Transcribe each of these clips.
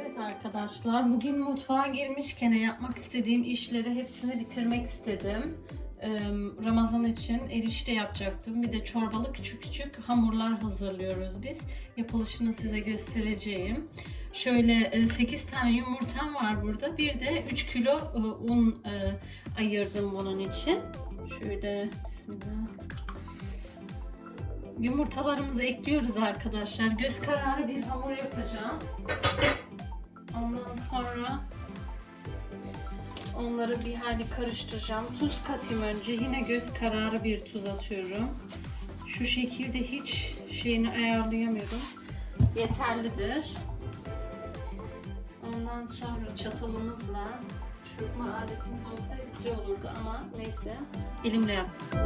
Evet arkadaşlar bugün mutfağa girmişken yapmak istediğim işleri hepsini bitirmek istedim. Ee, Ramazan için erişte yapacaktım. Bir de çorbalı küçük küçük hamurlar hazırlıyoruz biz. Yapılışını size göstereceğim. Şöyle 8 tane yumurtam var burada. Bir de 3 kilo e, un e, ayırdım bunun için. Şöyle bismillah. Yumurtalarımızı ekliyoruz arkadaşlar. Göz kararı bir hamur yapacağım. Ondan sonra onları bir hali karıştıracağım. Tuz katayım önce. Yine göz kararı bir tuz atıyorum. Şu şekilde hiç şeyini ayarlayamıyorum. Yeterlidir. Ondan sonra çatalımızla çırpma aletimiz olsaydı güzel olurdu ama neyse elimle yaptım.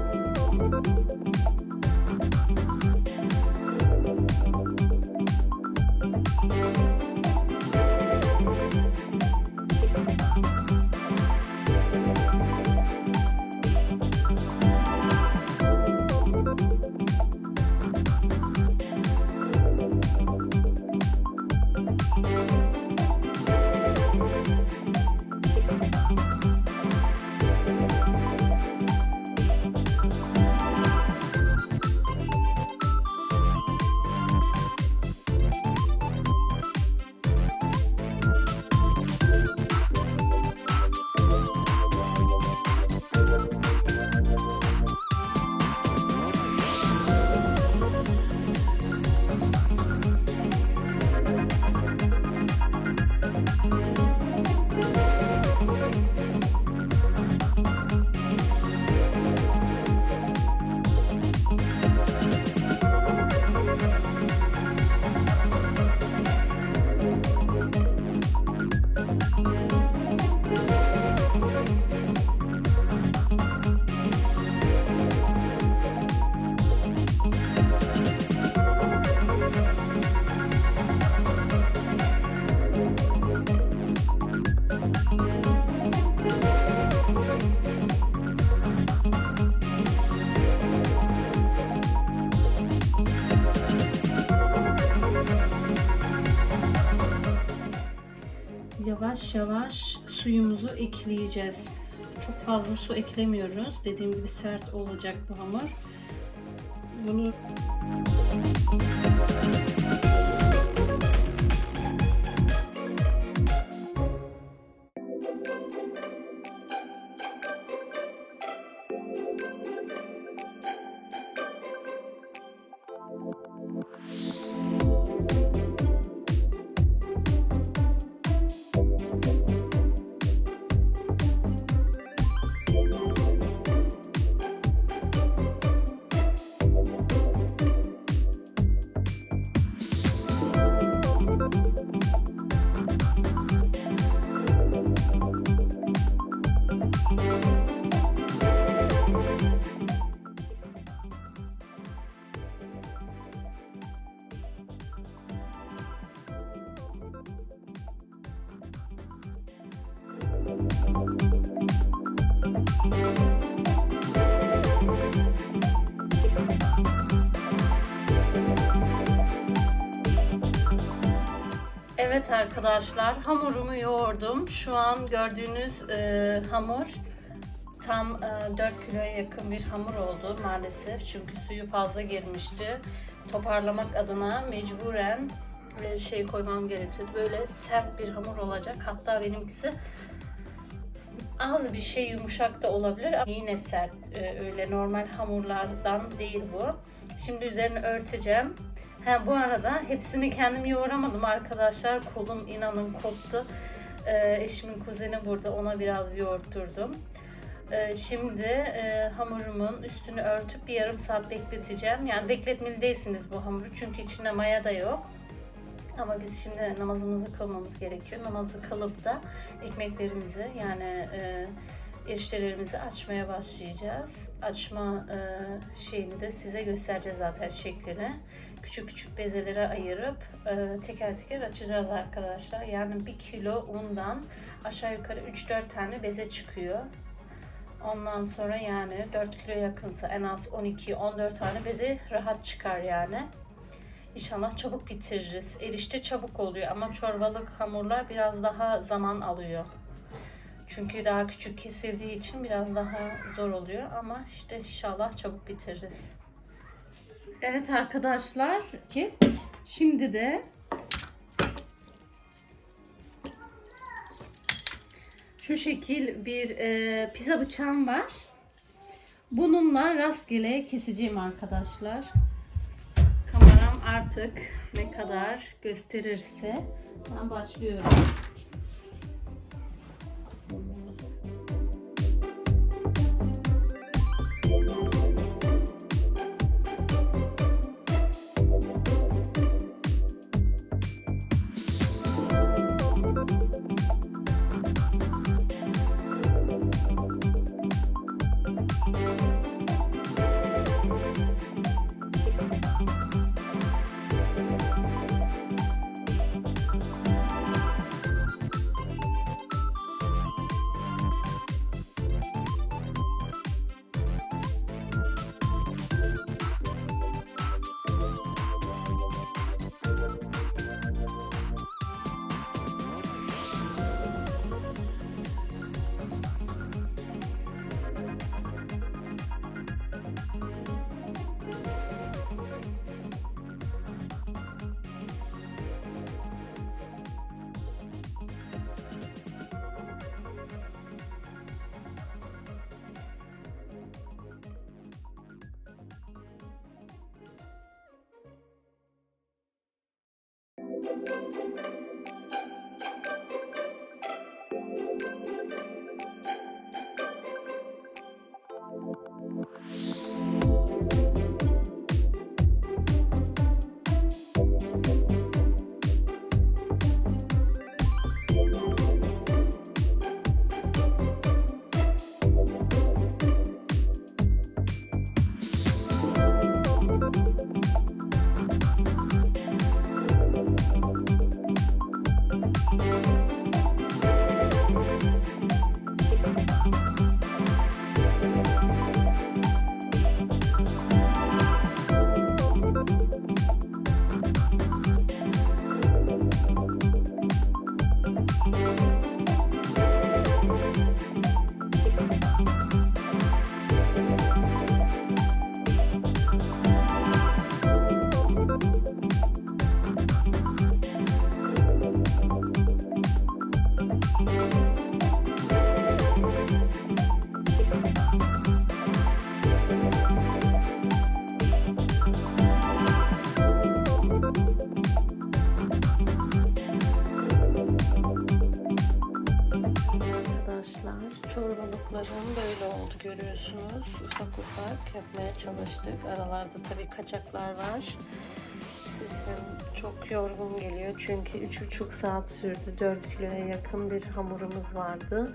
Yavaş yavaş suyumuzu ekleyeceğiz. Çok fazla su eklemiyoruz. Dediğim gibi sert olacak bu hamur. Bunu Evet arkadaşlar hamurumu yoğurdum. Şu an gördüğünüz e, hamur tam e, 4 kiloya yakın bir hamur oldu maalesef. Çünkü suyu fazla girmişti. Toparlamak adına mecburen e, şey koymam gerekiyordu. Böyle sert bir hamur olacak. Hatta benimkisi az bir şey yumuşak da olabilir ama yine sert. E, öyle normal hamurlardan değil bu. Şimdi üzerini örteceğim. Ha, bu arada hepsini kendim yoğuramadım arkadaşlar. Kolum inanın koptu. Ee, eşimin kuzeni burada ona biraz yoğurtturdum. Ee, şimdi e, hamurumun üstünü örtüp bir yarım saat bekleteceğim. Yani bekletmeli değilsiniz bu hamuru çünkü içinde maya da yok. Ama biz şimdi namazımızı kılmamız gerekiyor. Namazı kılıp da ekmeklerimizi yani e, eriştelerimizi açmaya başlayacağız. Açma e, şeyini de size göstereceğiz zaten şeklini. Küçük küçük bezelere ayırıp e, teker teker açacağız arkadaşlar. Yani 1 kilo undan aşağı yukarı 3-4 tane beze çıkıyor. Ondan sonra yani 4 kilo yakınsa en az 12-14 tane bezi rahat çıkar yani. İnşallah çabuk bitiririz. Erişte çabuk oluyor ama çorbalık hamurlar biraz daha zaman alıyor. Çünkü daha küçük kesildiği için biraz daha zor oluyor ama işte inşallah çabuk bitiririz. Evet arkadaşlar ki şimdi de şu şekil bir e, pizza bıçağım var. Bununla rastgele keseceğim arkadaşlar. Kameram artık ne kadar gösterirse ben başlıyorum. Ufak yapmaya çalıştık. Aralarda tabii kaçaklar var. Sesim çok yorgun geliyor çünkü 3,5 saat sürdü. 4 kiloya yakın bir hamurumuz vardı.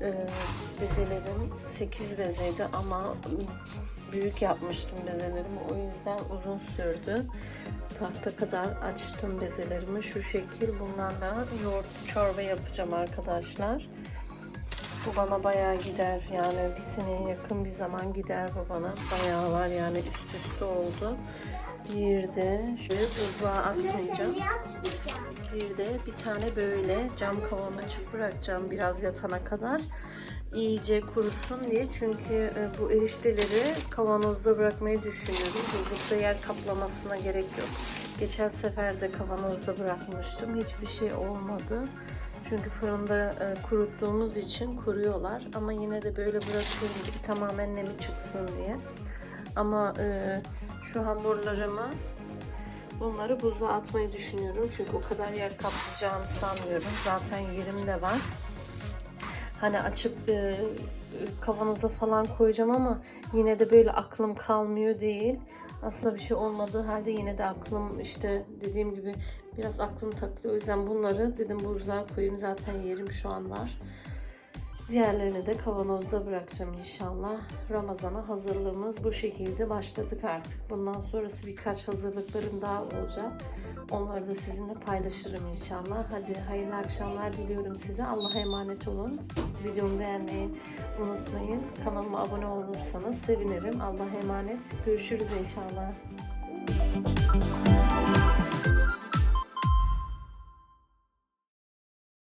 Ee, bezelerim 8 bezeydi ama büyük yapmıştım bezelerimi. O yüzden uzun sürdü. Tahta kadar açtım bezelerimi. Şu şekil bunlarla yoğurt çorba yapacağım arkadaşlar. Bu bana bayağı gider. Yani bir seneye yakın bir zaman gider bu bana. Bayağı var yani üst üste oldu. Bir de şöyle buzluğa atmayacağım. Bir de bir tane böyle cam kavanoz açıp bırakacağım biraz yatana kadar. iyice kurusun diye. Çünkü e, bu erişteleri kavanozda bırakmayı düşünüyorum. Buzlukta yer kaplamasına gerek yok. Geçen sefer de kavanozda bırakmıştım. Hiçbir şey olmadı. Çünkü fırında e, kuruttuğumuz için kuruyorlar. Ama yine de böyle bırakıyorum ki tamamen nemi çıksın diye. Ama e, şu hamurlarımı bunları buzluğa atmayı düşünüyorum. Çünkü o kadar yer kaplayacağımı sanmıyorum. Zaten yerim de var. Hani açıp e, kavanoza falan koyacağım ama yine de böyle aklım kalmıyor değil. Aslında bir şey olmadığı halde yine de aklım işte dediğim gibi biraz aklım takılıyor. O yüzden bunları dedim buzluğa koyayım. Zaten yerim şu an var. Diğerlerini de kavanozda bırakacağım inşallah. Ramazana hazırlığımız bu şekilde başladık artık. Bundan sonrası birkaç hazırlıklarım daha olacak. Onları da sizinle paylaşırım inşallah. Hadi hayırlı akşamlar diliyorum size. Allah'a emanet olun. Videomu beğenmeyi unutmayın. Kanalıma abone olursanız sevinirim. Allah'a emanet. Görüşürüz inşallah.